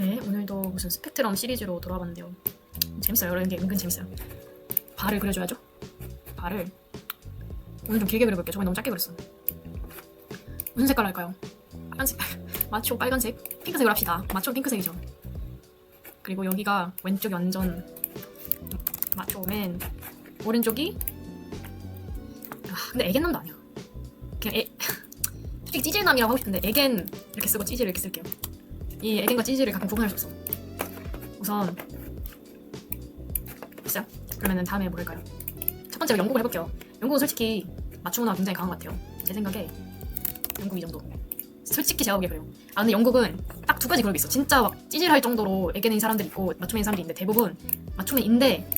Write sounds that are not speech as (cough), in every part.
네, 오늘도 무슨 스펙트럼 시리즈로 돌아봤는데요. 재밌어요. 이런 게 은근 재밌어요. 발을 그려줘야죠. 발을 오늘 좀 길게 그려볼게요. 저번에 너무 짧게 그렸어. 무슨 색깔 할까요? 빨간색, (laughs) 마초 빨간색, 핑크색으로 합시다. 마초 핑크색이죠. 그리고 여기가 왼쪽이 완전 마초맨, 오른쪽이 아 근데 애견남도 아니야. 그냥 애 (laughs) 솔직히 찌질남이라고 하고 싶은데 애견 이렇게 쓰고 찌질 이렇게 쓸게요. 이 애견과 찌질을 가끔 구분할 수 없어. 우선 됐어요? 그러면은 다음에 뭐 할까요? 첫 번째로 영국을 해볼게요. 영국은 솔직히 맞추거나 굉장히 강한 것 같아요. 제 생각에 영국 이 정도. 솔직히 제가 보기에 그래요. 아 근데 영국은 딱 두 가지 그룹이 있어. 진짜 막 찌질할 정도로 애견인 사람들이 있고 맞춤인 사람들이 있는데 대부분 맞춤인인데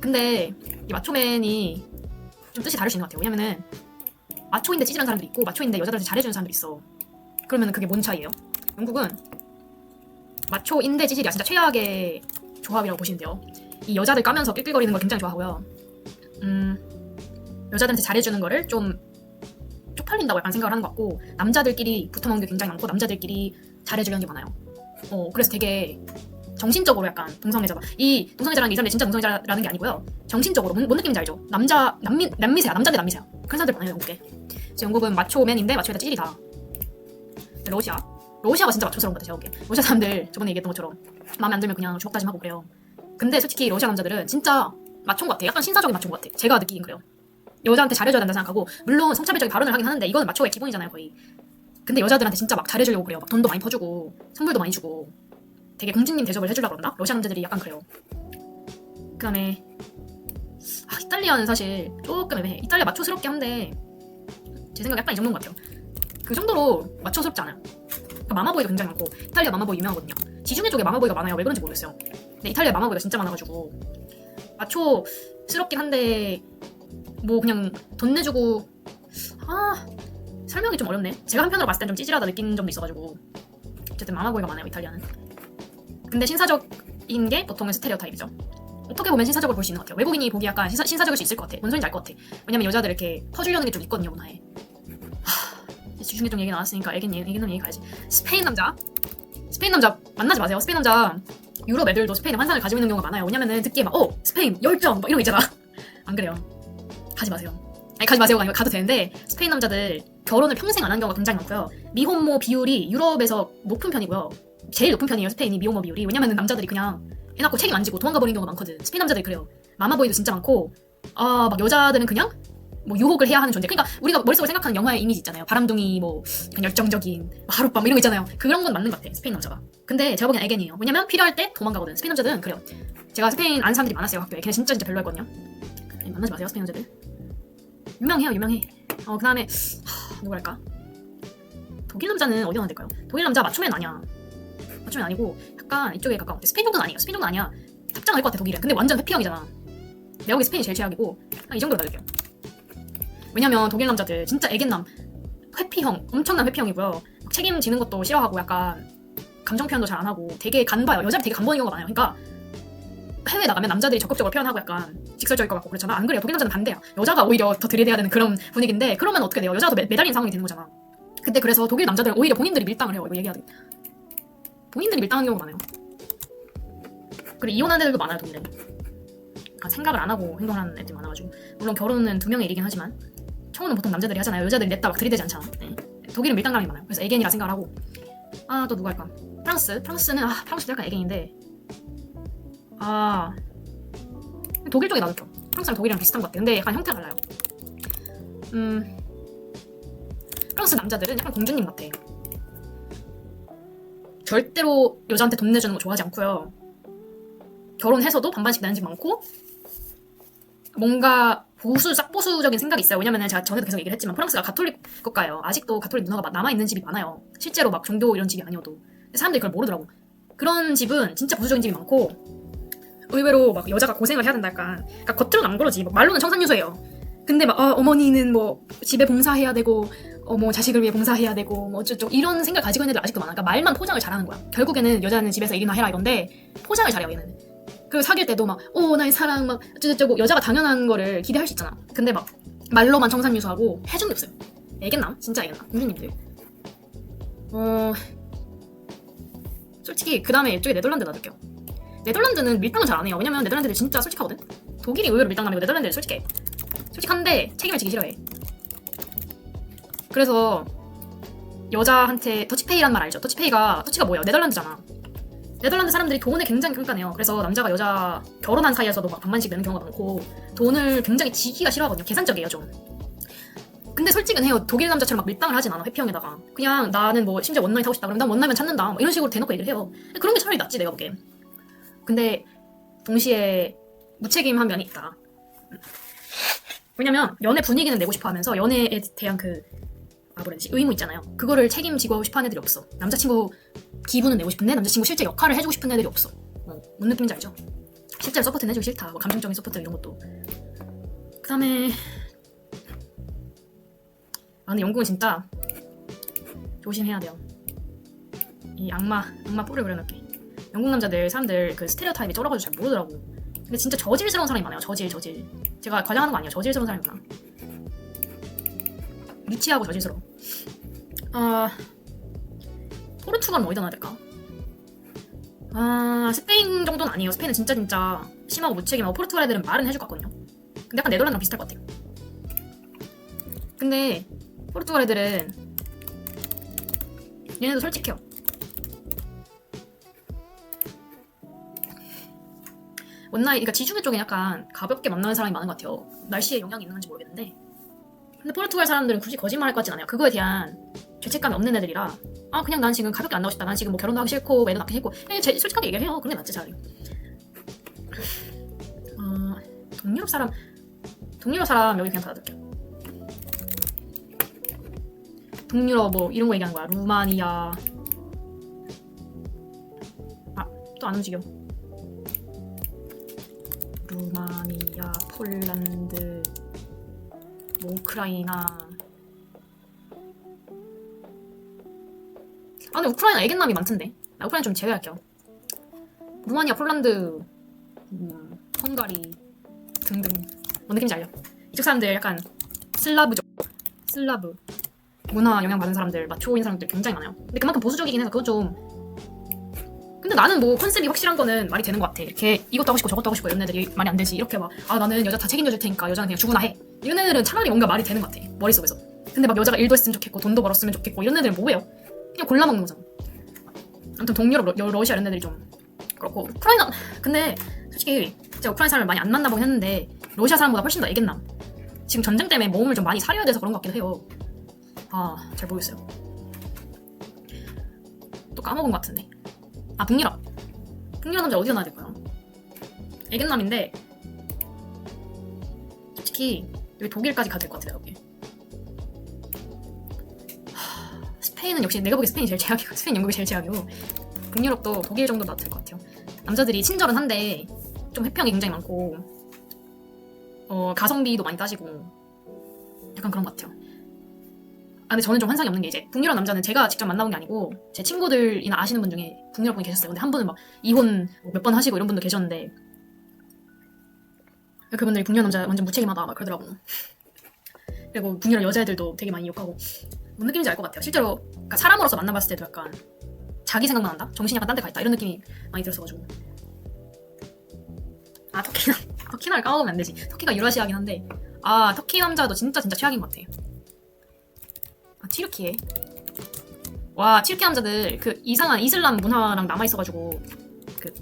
근데 이 맞춤맨이 좀 뜻이 다를 수 있는 것 같아요. 왜냐면은 마초인데 찌질한 사람들이 있고 마초인데 여자들한테 잘해주는 사람들이 있어. 그러면은 그게 뭔 차이예요? 영국은 마초 인데 찌질이야. 진짜 최악의 조합이라고 보시면 돼요. 이 여자들 까면서 낄낄거리는 걸 굉장히 좋아하고요. 음, 여자들한테 잘해주는 거를 좀 쪽팔린다고 약간 생각을 하는 것 같고 남자들끼리 붙어먹는 게 굉장히 많고 남자들끼리 잘해주려는 게 많아요. 어, 그래서 되게 정신적으로 약간 동성애자다. 이 동성애자라는 게 이 사람들이 진짜 동성애자라는 게 아니고요. 정신적으로 뭔, 뭔 느낌인지 알죠? 남자 남미 남미세야 남자인데 남미세야. 그런 사람들 많아요 영국에. 영국은 마초맨인데 마초에다 찌질이다. 러시아 러시아가 진짜 마초스러운 것 같아 제가 보기에. 러시아 사람들 저번에 얘기했던 것처럼 마음에 안 들면 그냥 주먹다짐하고 그래요. 근데 솔직히 러시아 남자들은 진짜 마초인 것 같아. 약간 신사적인 마초인 것 같아. 제가 느끼긴 그래요. 여자한테 잘해줘야 된다 생각하고 물론 성차별적인 발언을 하긴 하는데 이거는 마초의 기본이잖아요 거의. 근데 여자들한테 진짜 막 잘해주려고 그래요. 막 돈도 많이 퍼주고 선물도 많이 주고 되게 공주님 대접을 해주려고 그런다? 러시아 남자들이 약간 그래요. 그 다음에 아, 이탈리아는 사실 조금 애매해. 이탈리아 마초스럽게 한데 제 생각에 약간 이 정도인 것 같아요. 그 정도로 마초스럽지 않아요. 그러니까 마마보이가 굉장히 많고 이탈리아 마마보이 유명하거든요. 지중해 쪽에 마마보이가 많아요. 왜 그런지 모르겠어요. 근데 이탈리아 마마보이가 진짜 많아가지고 마초스럽긴 한데 뭐 그냥 돈 내주고 아 설명이 좀 어렵네. 제가 한편으로 봤을 땐 좀 찌질하다 느낀 점도 있어가지고 어쨌든 마마보이가 많아요 이탈리아는. 근데 신사적인 게 보통은 스테레오 타입이죠. 어떻게 보면 신사적으로 볼 수 있는 것 같아요. 외국인이 보기 약간 신사, 신사적일 수 있을 것 같아. 뭔 소리인지 알 것 같아. 왜냐면 여자들 이렇게 퍼주려는 게 좀 있거든요 문화에. 좀 얘기 나왔으니까 애긴 얘기, 놈 얘기 가야지. 스페인 남자. 스페인 남자 만나지 마세요. 스페인 남자 유럽 애들도 스페인에 환상을 가지고 있는 경우가 많아요. 왜냐면은 듣기에 막, 어, 스페인, 열정, 막 이런 거 있잖아. (laughs) 안 그래요. 가지 마세요. 아니, 가지 마세요가 아니고 가도 되는데, 스페인 남자들 결혼을 평생 안 한 경우가 굉장히 많고요. 미혼모 비율이 유럽에서 높은 편이고요. 제일 높은 편이에요, 스페인이 미혼모 비율이. 왜냐면은 남자들이 그냥 해놓고 책임 안 지고 도망가 버리는 경우가 많거든. 스페인 남자들이 그래요. 마마보이도 진짜 많고, 아, 막 여자들은 그냥 뭐 유혹을 해야 하는 존재. 그러니까 우리가 머릿속으로 생각하는 영화의 이미지 있잖아요. 바람둥이 뭐 열정적인 뭐 하룻밤 뭐 이런 거 있잖아요. 그런 건 맞는 것 같아. 스페인 남자가. 근데 제가 보기엔 애견이에요. 왜냐면 필요할 때 도망가거든. 스페인 남자들은 그래요. 제가 스페인 아는 사람들이 많았어요 학교에. 걔네 진짜 진짜 별로였거든요. 네, 만나지 마세요 스페인 남자들. 유명해요 유명해. 어 그다음에 하, 누구랄까? 독일 남자는 어디 가면 될까요? 독일 남자 맞춤맨 아니야. 맞춤맨 아니고 약간 이쪽에 가까운 것 같아. 스페인 정도는 아니에요. 스페인 정도는 아니야. 답장 할것 같아 독일은. 근데 완전 회피형이잖아. 내가 보기 스페인이 제일 최악이고 한이 정도로 날릴게요. 왜냐면 독일 남자들 진짜 애견남 회피형 엄청난 회피형이고요. 막 책임지는 것도 싫어하고 약간 감정 표현도 잘 안 하고 되게 간봐요 여자들 되게 간보는 경우가 많아요. 그러니까 해외 나가면 남자들이 적극적으로 표현하고 약간 직설적일 것 같고 그렇잖아 안 그래요. 독일 남자는 반대야. 여자가 오히려 더 들이대야 되는 그런 분위기인데 그러면 어떻게 돼요? 매, 매달리는 상황이 되는 거잖아. 근데 그래서 독일 남자들은 오히려 본인들이 밀당을 해요. 이거 얘기해야 돼 본인들이 밀당하는 경우가 많아요. 그리고 이혼하는 애들도 많아요 독일에. 아, 생각을 안 하고 행동하는 애들이 많아가지고. 물론 결혼은 두 명의 일이긴 하지만 청혼은 보통 남자들이 하잖아요. 여자들이 냈다 막 들이대지 않잖아. 네. 독일은 밀당감이 많아요. 그래서 애견이라 생각을 하고 아 또 누가 할까? 프랑스. 프랑스는 아 프랑스도 약간 애견인데 아 독일 쪽에 나도 좀 프랑스랑 독일이랑 비슷한 것 같아. 근데 약간 형태가 달라요. 음 프랑스 남자들은 약간 공주님 같아. 절대로 여자한테 돈 내주는 거 좋아하지 않고요. 결혼해서도 반반씩 내는 집 많고 뭔가 보수 싹보수적인 생각이 있어요. 왜냐면은 제가 전에도 계속 얘기를 했지만 프랑스가 가톨릭 국가예요. 아직도 가톨릭 문화가 남아 있는 집이 많아요. 실제로 막 종교 이런 집이 아니어도 사람들이 그걸 모르더라고. 그런 집은 진짜 보수적인 집이 많고 의외로 막 여자가 고생을 해야 된다 약간. 그러니까 겉으로는 안 그러지. 막 말로는 청산유소예요. 근데 막 어, 어머니는 뭐 집에 봉사해야 되고 어 뭐 자식을 위해 봉사해야 되고 뭐 어쩌고 이런 생각 가지고 있는 애들 아직도 많아. 그러니까 말만 포장을 잘하는 거야. 결국에는 여자는 집에서 일이나 해라 이건데 포장을 잘해요 얘는. 그 사귈 때도 막, 어, 나의 사랑, 막, 어쩌고저쩌고, 여자가 당연한 거를 기대할 수 있잖아. 근데 막, 말로만 청산유소하고 해준 게 없어요. 애견남? 진짜 애견남. 공주님들. 어, 솔직히 그 다음에 이쪽에 네덜란드 놔둘게요. 네덜란드는 밀당을 잘 안 해요. 왜냐면 네덜란드들 진짜 솔직하거든. 독일이 의외로 밀당남이고 네덜란드들 솔직해. 솔직한데 책임을 지기 싫어해. 그래서 여자한테 터치페이란 말 알죠? 터치페이가 터치가 뭐예요? 네덜란드잖아. 네덜란드 사람들이 돈에 굉장히 끈끈해요. 그래서 남자가 여자 결혼한 사이에서도 막 반만씩 내는 경우가 많고 돈을 굉장히 지기가 싫어하거든요. 계산적이에요 좀. 근데 솔직은 해요. 독일 남자처럼 막 밀당을 하진 않아 회피형에다가 그냥 나는 뭐 심지어 원나잇 하고 싶다 그러면 난 원나잇만 찾는다 뭐 이런 식으로 대놓고 얘기를 해요. 그런 게 차라리 낫지 내가 보기엔. 근데 동시에 무책임한 면이 있다. 왜냐면 연애 분위기는 내고 싶어 하면서 연애에 대한 그 아, 뭐라 해야 되지? 의무 있잖아요. 그거를 책임지고 싶어 하는 애들이 없어. 남자친구 기분은 내고 싶은데 남자친구 실제 역할을 해주고 싶은 애들이 없어. 어, 뭔 느낌인지 알죠? 실제로 서포트는 해주기 싫다. 뭐 감정적인 서포트 이런 것도. 그 다음에 아 근데 영국은 진짜 조심해야 돼요. 이 악마 악마 뿔을 그려놓게. 영국 남자들 사람들 그 스테레오타입이 쩔어가지고 잘 모르더라고. 근데 진짜 저질스러운 사람이 많아요. 저질 저질. 제가 과장하는 거 아니에요. 저질스러운 사람이 많아. 유치하고 저질스러워. 아 포르투갈은 어디다 놔야 될까? 아 스페인 정도는 아니에요. 스페인은 진짜 진짜 심하고 무책임하고 포르투갈 애들은 말은 해줄 것 같거든요. 근데 약간 네덜란드랑 비슷할 것 같아요. 근데 포르투갈 애들은 얘네도 솔직해요. 원나잇, 그러니까 지중해 쪽에 약간 가볍게 만나는 사람이 많은 것 같아요. 날씨에 영향이 있는 건지 모르겠는데. 근데 포르투갈 사람들은 굳이 거짓말할 것 같진 않아요. 그거에 대한 죄책감이 없는 애들이라 아 그냥 난 지금 가볍게 안 나고 싶다. 난 지금 뭐 결혼도 하기 싫고 애도 낳기 싫고 그냥 제, 솔직하게 얘기를 해요. 그런 게 낫지 차라리. 어, 동유럽 사람 동유럽 사람 여기 그냥 닫아둘게요. 동유럽 뭐 이런 거 얘기하는 거야. 루마니아 아또안 움직여. 루마니아, 폴란드, 뭐 우크라이나. 아 근데 우크라이나 애견남이 많던데. 나 우크라이나 좀 제외할게요. 루마니아, 폴란드, 음, 헝가리 등등. 뭔 느낌인지 알죠? 이쪽 사람들 약간 슬라브족, 슬라브 문화 영향 받은 사람들, 마초인 사람들 굉장히 많아요. 근데 그만큼 보수적이긴 해서 그건 좀. 근데 나는 뭐 컨셉이 확실한 거는 말이 되는 것 같아. 이렇게 이것도 하고 싶고 저것도 하고 싶고 이런 애들이 말이 안 되지. 이렇게 막 아 나는 여자 다 책임져 줄 테니까 여자는 그냥 죽으나 해. 이런 애들은 차라리 뭔가 말이 되는 것 같아. 머릿속에서. 근데 막 여자가 일도 했으면 좋겠고 돈도 벌었으면 좋겠고 이런 애들은 뭐예요? 그냥 골라 먹는 거잖아. 아무튼 동유럽, 러, 러시아 이런 애들이 좀 그렇고 우크라이나 근데 솔직히 제가 우크라이나 사람을 많이 안 만나보긴 했는데 러시아 사람보다 훨씬 더 애겠남. 지금 전쟁 때문에 몸을 좀 많이 사려야 돼서 그런 것 같기도 해요. 아, 잘 모르겠어요. 또 까먹은 것 같은데. 아, 북유럽. 북유럽 남자 어디다 놔야 될까요? 애견남인데 솔직히 여기 독일까지 가도 될것 같아요, 여기. 하, 스페인은 역시 내가 보기엔 스페인이 제일 최악이고 (laughs) 스페인, 영국이 제일 최악이고 북유럽도 독일 정도 될것 같아요. 남자들이 친절은 한데 좀 회피형이 굉장히 많고 어, 가성비도 많이 따지고 약간 그런 것 같아요. 아, 근데 저는 좀 환상이 없는 게 이제 북유럽 남자는 제가 직접 만나본 게 아니고 제 친구들이나 아시는 분 중에 북유럽 분이 계셨어요. 근데 한 분은 막 이혼 몇 번 하시고 이런 분도 계셨는데 그분들이 북유럽 남자 완전 무책임하다 막 그러더라고. 그리고 북유럽 여자애들도 되게 많이 욕하고 뭔 느낌인지 알 것 같아요. 실제로 그러니까 사람으로서 만나봤을 때도 약간 자기 생각만 한다? 정신이 약간 딴 데 가 있다 이런 느낌이 많이 들었어가지고 아 터키나 터키나를 까먹으면 안 되지. 터키가 유라시아긴 한데 아 터키 남자도 진짜 진짜 최악인 것 같아. 아, 튀르키예. 와, 튀르키 남자들 그 이상한 이슬람 문화랑 남아 있어가지고 그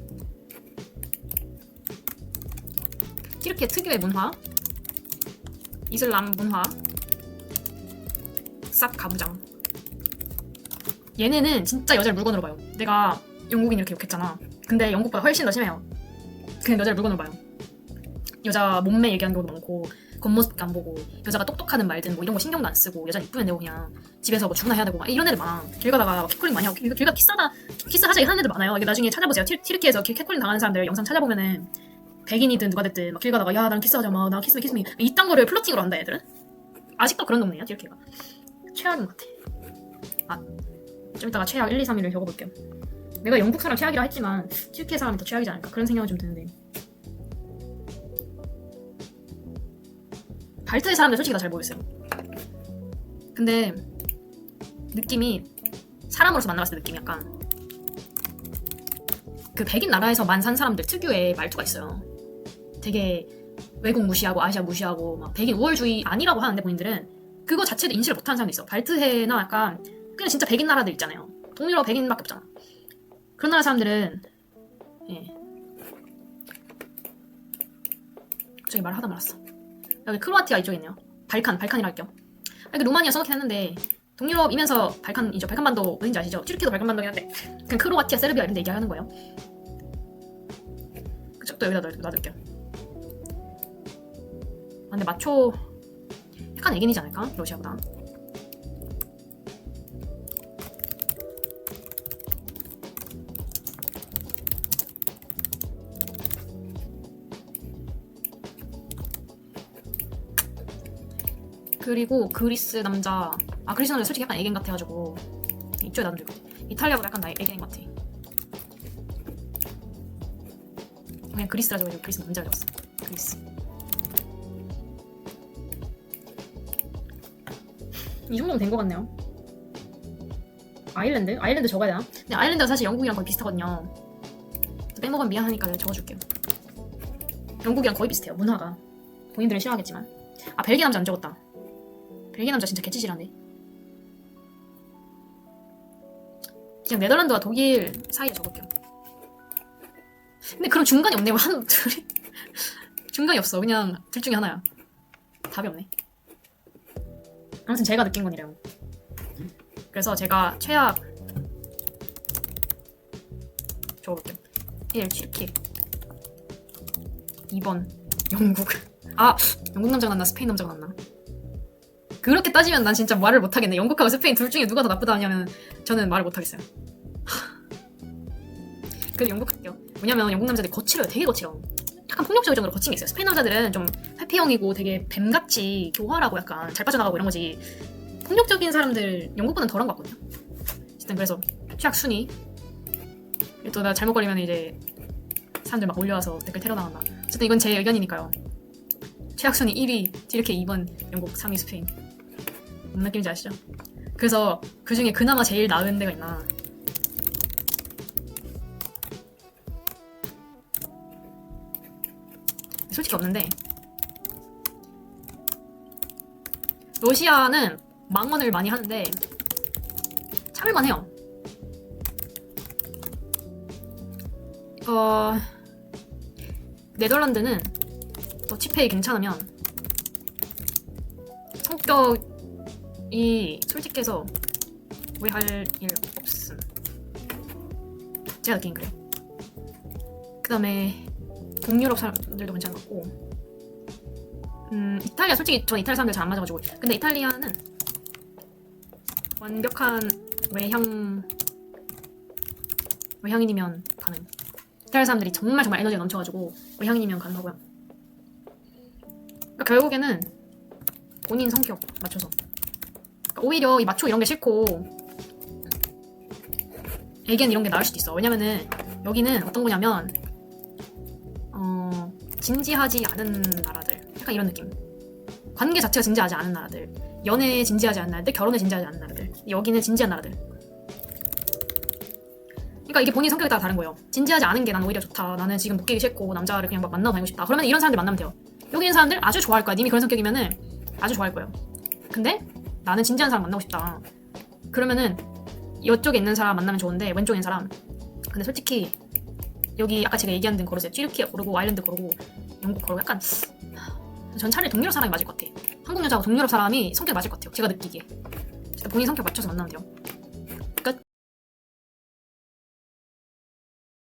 튀르키예 특유의 문화, 이슬람 문화 싹 가부장. 얘네는 진짜 여자를 물건으로 봐요. 내가 영국인 이렇게 욕했잖아. 근데 영국보다 훨씬 더 심해요. 그냥 여자를 물건으로 봐요. 여자 몸매 얘기하는 경우도 많고 겉모습밖에 안 보고 여자가 똑똑하는 말든 뭐 이런 거 신경도 안 쓰고 여자 이쁘면 되고 그냥 집에서 뭐 죽나 해야 되고 막 이런 애들 많아. 길 가다가 킥콜링 많이 하고 길, 길 가다 키스하다 키스하자 하는 애들 많아요. 이게 나중에 찾아보세요. 티, 티르키에서 길 킥콜링 당하는 사람들 영상 찾아보면은 백인이든 누가 됐든 막 길 가다가 야 나랑 키스하자 마나 키스미 키스미. 이딴 거를 플러팅으로 한다 애들은? 아직도 그런 동네야 티르키가. 최악인 것 같아. 아좀 이따가 최악 1, 2, 3위를 적어볼게요. 내가 영국 사람 최악이라 했지만 티르키 사람이 더 최악이지 않을까? 그런 생각이 좀 드는데 발트의 사람들 솔직히 다잘 모르겠어요. 근데 느낌이 사람으로서 만나봤을 때 느낌이 약간 그 백인 나라에서만 산 사람들 특유의 말투가 있어요. 되게 외국 무시하고 아시아 무시하고 막 백인 우월주의 아니라고 하는데 본인들은 그거 자체도 인식을 못하는 사람도 있어. 발트해나 약간 그냥 진짜 백인 나라들 있잖아요. 동유럽 백인밖에 없잖아. 그런 나라 사람들은 예. 갑자기 말을 하다 말았어. 여기 크로아티아 이쪽에 있네요. 발칸, 발칸이라 할게요. 아, 이거 루마니아 써놓긴 했는데 동유럽이면서 발칸이죠. 발칸반도 어딘지 아시죠? 튀르키도 발칸반도긴 한데 그냥 크로아티아, 세르비아 이런 데 얘기하는 거예요. 그쪽도 여기다 놔- 놔둘게요. 아, 근데 마초 약간 애긴이지 않을까? 러시아보다. 그리고 그리스 남자. 아 그리스 남자 솔직히 약간 애견 같아가지고. 이쪽에 같아 이탈리아보다 약간 나 애견인 것 같아. 그냥 그리스라 적어가지고 그리스 남자 적었어. 그리스. 이 정도면 된 것 같네요. 아일랜드? 아일랜드 적어야. 되나? 근데 아일랜드가 사실 영국이랑 거의 비슷하거든요. 빼먹으면 미안하니까 적어줄게요. 영국이랑 거의 비슷해요 문화가. 본인들은 싫어하겠지만. 아 벨기에 남자 안 적었다 벨기에 남자 진짜 개찌질하네. 그냥 네덜란드와 독일 사이에 적을게요. 근데 그럼 중간이 없네. 한 둘이 (laughs) 중간이 없어. 그냥 둘 중에 하나야. 답이 없네. 아무튼 제가 느낀 건 이래요. 그래서 제가 최악 적어볼게요. 1. 튀르키 2번 영국 아 영국 남자가 낫나 스페인 남자가 낫나 그렇게 따지면 난 진짜 말을 못하겠네. 영국하고 스페인 둘 중에 누가 더 나쁘다 하냐면 저는 말을 못하겠어요. 그래도 영국 할게요. 왜냐면 영국 남자들이 거칠어요. 되게 거칠어. 약간 폭력적일 정도로 거친 게 있어요. 스페인 남자들은 좀 회피형이고 되게 뱀같이 교활하고 약간 잘 빠져나가고 이런 거지. 폭력적인 사람들 영국보다는 덜한 것 같거든요. 어쨌든 그래서 최악 순위. 또 나 잘못 걸리면 이제 사람들 막 몰려와서 댓글 테러 나간다. 어쨌든 이건 제 의견이니까요. 최악 순위 1위 이렇게 2번 영국 3위 스페인. 무슨 느낌인지 아시죠? 그래서 그 중에 그나마 제일 나은 데가 있나? 솔직히 없는데 러시아는 망언을 많이 하는데 참을만 해요. 어 네덜란드는 뭐 치페이 괜찮으면 성격 이 솔직해서 오해할 일 없음. 제가 느낀 그래요. 그 다음에 동유럽 사람들도 괜찮은 것 같고. 음 이탈리아 솔직히 전 이탈리아 사람들 잘 안 맞아가지고. 근데 이탈리아는 완벽한 외향 외향인이면 가능. 이탈리아 사람들이 정말 정말 에너지가 넘쳐가지고 외향인이면 가능하고요. 그러니까 결국에는 본인 성격 맞춰서 오히려 이 마초 이런 게 싫고 애견 이런 게 나을 수도 있어. 왜냐면은 여기는 어떤 거냐면 어 진지하지 않은 나라들. 약간 이런 느낌. 관계 자체가 진지하지 않은 나라들. 연애에 진지하지 않은 나라들 결혼에 진지하지 않은 나라들. 여기는 진지한 나라들. 그러니까 이게 본인 성격에 따라 다른 거예요. 진지하지 않은 게 난 오히려 좋다. 나는 지금 묶이기 싫고 남자를 그냥 막 만나고 다니고 싶다. 그러면 이런 사람들 만나면 돼요. 여기 있는 사람들 아주 좋아할 거야. 님이 그런 성격이면은 아주 좋아할 거예요. 근데 나는 진지한 사람 만나고 싶다. 그러면은 이쪽에 있는 사람 만나면 좋은데 왼쪽에 있는 사람. 근데 솔직히 여기 아까 제가 얘기한 데는 고르세요. 튀르키예 고르고 아일랜드 고르고 영국 고르고 약간 전 차라리 동유럽 사람이 맞을 것 같아. 한국 여자하고 동유럽 사람이 성격 맞을 것 같아요. 제가 느끼기에. 본인 성격 맞춰서 만나면 돼요